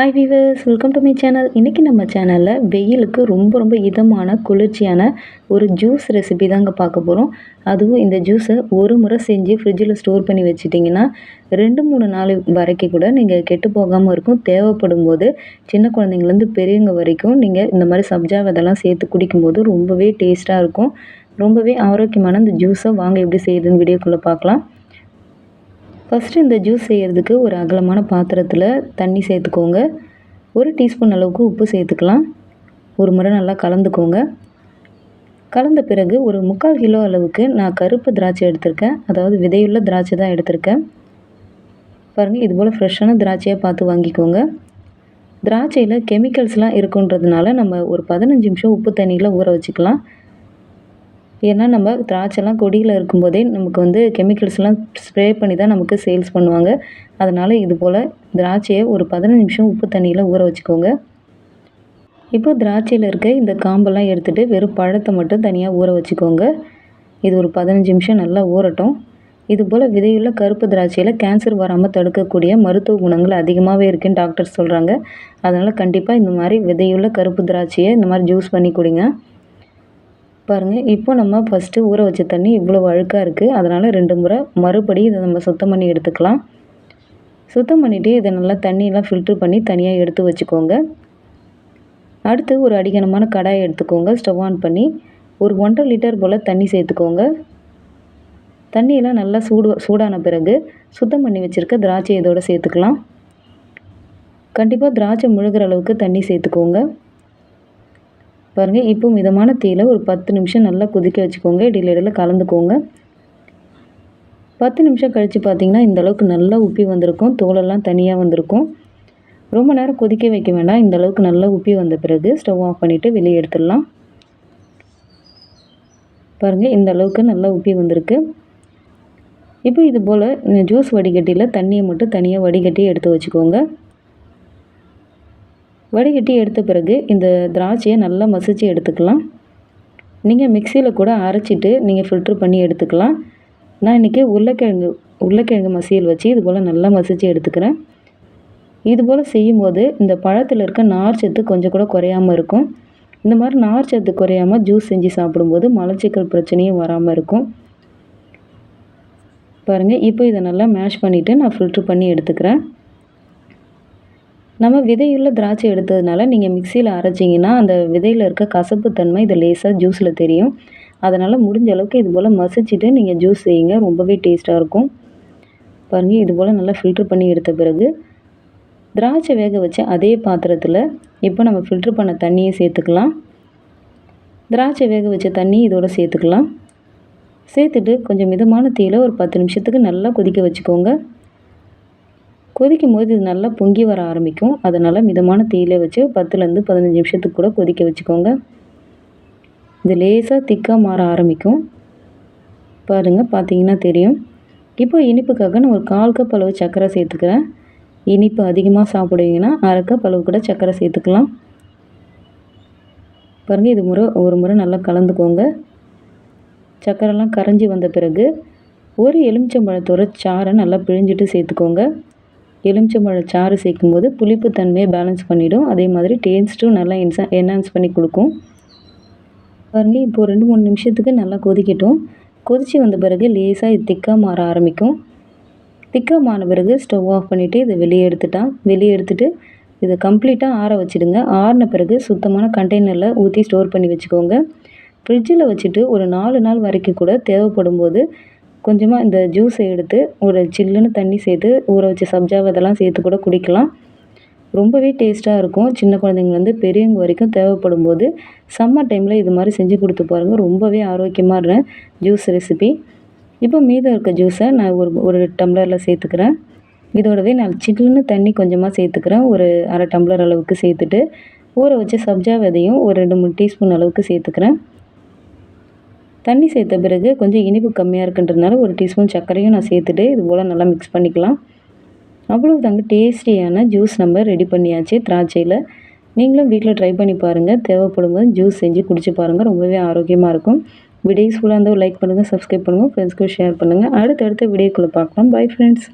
Hi viewers welcome to my channel இன்றைக்கி நம்ம சேனலில் வெயிலுக்கு ரொம்ப ரொம்ப இதமான குளிர்ச்சியான ஒரு ஜூஸ் ரெசிபி தாங்க பார்க்க போகிறோம் அதுவும் இந்த ஜூஸை ஒரு முறை செஞ்சு ஃப்ரிட்ஜில் ஸ்டோர் பண்ணி வச்சிட்டிங்கன்னா ரெண்டு மூணு நாள் வரைக்கும் கூட நீங்கள் கெட்டு போகாமல் இருக்கும். தேவைப்படும் போது சின்ன குழந்தைங்கலேருந்து பெரியவங்க வரைக்கும் நீங்கள் இந்த மாதிரி சப்ஜா விதெல்லாம் சேர்த்து குடிக்கும்போது ரொம்பவே டேஸ்ட்டாக இருக்கும். ரொம்பவே ஆரோக்கியமான இந்த ஜூஸை வாங்க எப்படி செய்யுதுன்னு வீடியோக்குள்ளே பார்க்கலாம். ஃபஸ்ட்டு இந்த ஜூஸ் செய்கிறதுக்கு ஒரு அகலமான பாத்திரத்தில் தண்ணி சேர்த்துக்கோங்க. ஒரு டீஸ்பூன் அளவுக்கு உப்பு சேர்த்துக்கலாம். ஒரு முறை நல்லா கலந்துக்கோங்க. கலந்த பிறகு ஒரு முக்கால் கிலோ அளவுக்கு நான் கருப்பு திராட்சை எடுத்திருக்கேன். அதாவது விதையுள்ள திராட்சை தான் எடுத்திருக்கேன். பாருங்கள் இது போல் ஃப்ரெஷ்ஷான திராட்சையாக பார்த்து வாங்கிக்கோங்க. திராட்சையில் கெமிக்கல்ஸ்லாம் இருக்குன்றதுனால நம்ம ஒரு பதினஞ்சு நிமிஷம் உப்பு தண்ணியில் ஊற வச்சுக்கலாம். ஏன்னா நம்ம திராட்சைலாம் கொடியில் இருக்கும்போதே நமக்கு வந்து கெமிக்கல்ஸ்லாம் ஸ்ப்ரே பண்ணி தான் நமக்கு சேல்ஸ் பண்ணுவாங்க. அதனால் இது போல் திராட்சையை ஒரு பதினஞ்சு நிமிஷம் உப்பு தண்ணியில் ஊற வச்சுக்கோங்க. இப்போ திராட்சையில் இருக்க இந்த காம்பெல்லாம் எடுத்துகிட்டு வெறும் பழத்தை மட்டும் தனியாக ஊற வச்சுக்கோங்க. இது ஒரு பதினஞ்சு நிமிஷம் நல்லா ஊறட்டும். இது போல் விதையுள்ள கருப்பு திராட்சையில் கேன்சர் வராமல் தடுக்கக்கூடிய மருத்துவ குணங்கள் அதிகமாகவே இருக்குன்னு டாக்டர் சொல்கிறாங்க அதனால் கண்டிப்பாக இந்த மாதிரி விதையுள்ள கருப்பு திராட்சையை இந்த மாதிரி ஜூஸ் பண்ணி குடிங்க. பாருங்கள் இப்போ நம்ம ஃபஸ்ட்டு ஊற வச்ச தண்ணி இவ்வளோ அழுக்காக இருக்குது அதனால் ரெண்டு முறை மறுபடி இதை நம்ம சுத்தம் பண்ணி எடுத்துக்கலாம். சுத்தம் பண்ணிவிட்டு இதை நல்லா தண்ணியெல்லாம் ஃபில்ட்ரு பண்ணி தனியாக எடுத்து வச்சுக்கோங்க. அடுத்து ஒரு அடிக்கணமான கடாயை எடுத்துக்கோங்க. ஸ்டவ் ஆன் பண்ணி ஒரு ஒன்றரை லிட்டர் போல் தண்ணி சேர்த்துக்கோங்க. தண்ணியெல்லாம் நல்லா சூடு சூடான பிறகு சுத்தம் பண்ணி வச்சுருக்க திராட்சை இதோடு சேர்த்துக்கலாம். கண்டிப்பாக திராட்சை முழுகிற அளவுக்கு தண்ணி சேர்த்துக்கோங்க. பாருங்கள் இப்போ மிதமான தீயில் ஒரு பத்து நிமிஷம் நல்லா கொதிக்க வச்சுக்கோங்க. இடையில இடையில கலந்துக்கோங்க. பத்து நிமிஷம் கழித்து பார்த்தீங்கன்னா இந்தளவுக்கு நல்லா உப்பி வந்திருக்கும். தோலெல்லாம் தனியாக வந்திருக்கும். ரொம்ப நேரம் கொதிக்க வைக்க வேண்டாம். இந்த அளவுக்கு நல்லா உப்பி வந்த பிறகு ஸ்டவ் ஆஃப் பண்ணிவிட்டு வெளியே எடுத்துடலாம். பாருங்கள் இந்த அளவுக்கு நல்லா உப்பி வந்திருக்கு. இப்போ இது போல் ஜூஸ் வடிகட்டியில் தண்ணியை மட்டும் தனியாக வடிகட்டி எடுத்து வச்சுக்கோங்க. வடிகட்டி எடுத்த பிறகு இந்த திராட்சையை நல்லா மசித்து எடுத்துக்கலாம். நீங்கள் மிக்சியில் கூட அரைச்சிட்டு நீங்கள் ஃபில்ட்ரு பண்ணி எடுத்துக்கலாம். நான் இன்றைக்கி உருளைக்கிழங்கு உருளைக்கிழங்கு மசியல் வச்சு இது போல் நல்லா மசித்து எடுத்துக்கிறேன். இது போல் செய்யும்போது இந்த பழத்தில் இருக்க நார் சத்து கொஞ்சம் கூட குறையாமல் இருக்கும். இந்த மாதிரி நார் சத்து குறையாமல் ஜூஸ் செஞ்சு சாப்பிடும்போது மலச்சிக்கல் பிரச்சனையும் வராமல் இருக்கும். பாருங்கள் இப்போ இதை நல்லா மேஷ் பண்ணிவிட்டு நான் ஃபில்ட்ரு பண்ணி எடுத்துக்கிறேன். நம்ம விதையுள்ள திராட்சை எடுத்ததுனால நீங்கள் மிக்சியில் அரைச்சிங்கன்னா அந்த விதையில் இருக்க கசப்பு தன்மை இது லேசாக ஜூஸில் தெரியும். அதனால் முடிஞ்ச அளவுக்கு இது போல் மசிச்சுட்டு நீங்கள் ஜூஸ் செய்யுங்க. ரொம்பவே டேஸ்ட்டாக இருக்கும். பாருங்கள் இது போல் நல்லா ஃபில்ட்ரு பண்ணி எடுத்த பிறகு திராட்சை வேக வச்ச அதே பாத்திரத்தில் இப்போ நம்ம ஃபில்ட்ரு பண்ண தண்ணியை சேர்த்துக்கலாம். திராட்சை வேக வச்ச தண்ணி இதோடு சேர்த்துக்கலாம். சேர்த்துட்டு கொஞ்சம் மிதமான தீயில் ஒரு பத்து நிமிஷத்துக்கு நல்லா கொதிக்க வச்சுக்கோங்க. கொதிக்கும் போது இது நல்லா பொங்கி வர ஆரம்பிக்கும். அதனால் மிதமான தீயிலே வச்சு பத்துலேருந்து பதினஞ்சு நிமிஷத்துக்கு கூட கொதிக்க வச்சுக்கோங்க. இது லேசாக திக்காக மாற ஆரம்பிக்கும். பாருங்கள் பார்த்தீங்கன்னா தெரியும். இப்போ இனிப்புக்காக நான் ஒரு கால் கப் அளவு சர்க்கரை சேர்த்துக்கிறேன். இனிப்பு அதிகமாக சாப்பிடுவீங்கன்னா அரை கப் அளவு கூட சர்க்கரை சேர்த்துக்கலாம். பாருங்கள் இது முறை ஒரு முறை நல்லா கலந்துக்கோங்க. சர்க்கரைலாம் கரைஞ்சி வந்த பிறகு ஒரு எலுமிச்சம்பழத்தோட சாறை நல்லா பிழிஞ்சிட்டு சேர்த்துக்கோங்க. எலுமிச்சம்பழ சாறு சேர்க்கும்போது புளிப்பு தன்மையை பேலன்ஸ் பண்ணிவிடும் அதே மாதிரி டேஸ்ட்டும் நல்லா என்சா என்ஹான்ஸ் பண்ணி கொடுக்கும். பாருங்க இப்போது ரெண்டு மூணு நிமிஷத்துக்கு நல்லா கொதிக்கட்டும். கொதித்து வந்த பிறகு லேசாக இது திக்காக மாற ஆரம்பிக்கும். திக்காக மாறின பிறகு ஸ்டவ் ஆஃப் பண்ணிவிட்டு இதை வெளியே எடுத்துட்டான் வெளியே எடுத்துகிட்டு இதை கம்ப்ளீட்டாக ஆற வச்சுடுங்க. ஆறின பிறகு சுத்தமான கண்டெய்னரில் ஊற்றி ஸ்டோர் பண்ணி வச்சுக்கோங்க. ஃப்ரிட்ஜில் வச்சுட்டு ஒரு நாலு நாள் வரைக்கும் கூட தேவைப்படும் போது கொஞ்சமாக இந்த ஜூஸை எடுத்து ஒரு சில்லுன்னு தண்ணி சேர்த்து ஊற வச்ச சப்ஜா இதெல்லாம் சேர்த்து கூட குடிக்கலாம். ரொம்பவே டேஸ்ட்டாக இருக்கும். சின்ன குழந்தைங்கலேருந்து பெரியவங்க வரைக்கும் தேவைப்படும் போது சம்மர் டைமில் இது மாதிரி செஞ்சு கொடுத்து பாருங்கள் ரொம்பவே ஆரோக்கியமாக ஜூஸ் ரெசிபி இப்போ மீதம் இருக்க ஜூஸை நான் ஒரு ஒரு டம்ளரில் சேர்த்துக்கிறேன். இதோடவே நான் சில்லுன்னு தண்ணி கொஞ்சமாக சேர்த்துக்கிறேன். ஒரு அரை டம்ளர் அளவுக்கு சேர்த்துட்டு ஊற வச்ச சப்ஜா விதையும் ஒரு ரெண்டு மூணு டீஸ்பூன் அளவுக்கு சேர்த்துக்கிறேன். தண்ணி சேர்த்த பிறகு கொஞ்சம் இனிப்பு கம்மியாக இருக்குன்றதுனால ஒரு டீஸ்பூன் சர்க்கரையும் நான் சேர்த்துட்டு இது போல் நல்லா மிக்ஸ் பண்ணிக்கலாம். அவ்வளோ தாங்க டேஸ்டியான ஜூஸ் நம்ம ரெடி பண்ணியாச்சு திராட்சையில். நீங்களும் வீட்டில் ட்ரை பண்ணி பாருங்கள் தேவைப்படும் போது ஜூஸ் செஞ்சு குடிச்சு பாருங்கள் ரொம்பவே ஆரோக்கியமாக இருக்கும். வீடியோஸ் ஃபுல்லாக இருந்தால் லைக் பண்ணுங்கள் சப்ஸ்கிரைப் பண்ணுங்கள் ஃப்ரெண்ட்ஸ்க்கு ஷேர் பண்ணுங்கள் அடுத்தடுத்த வீடியோக்குள்ளே பார்க்கலாம். Bye friends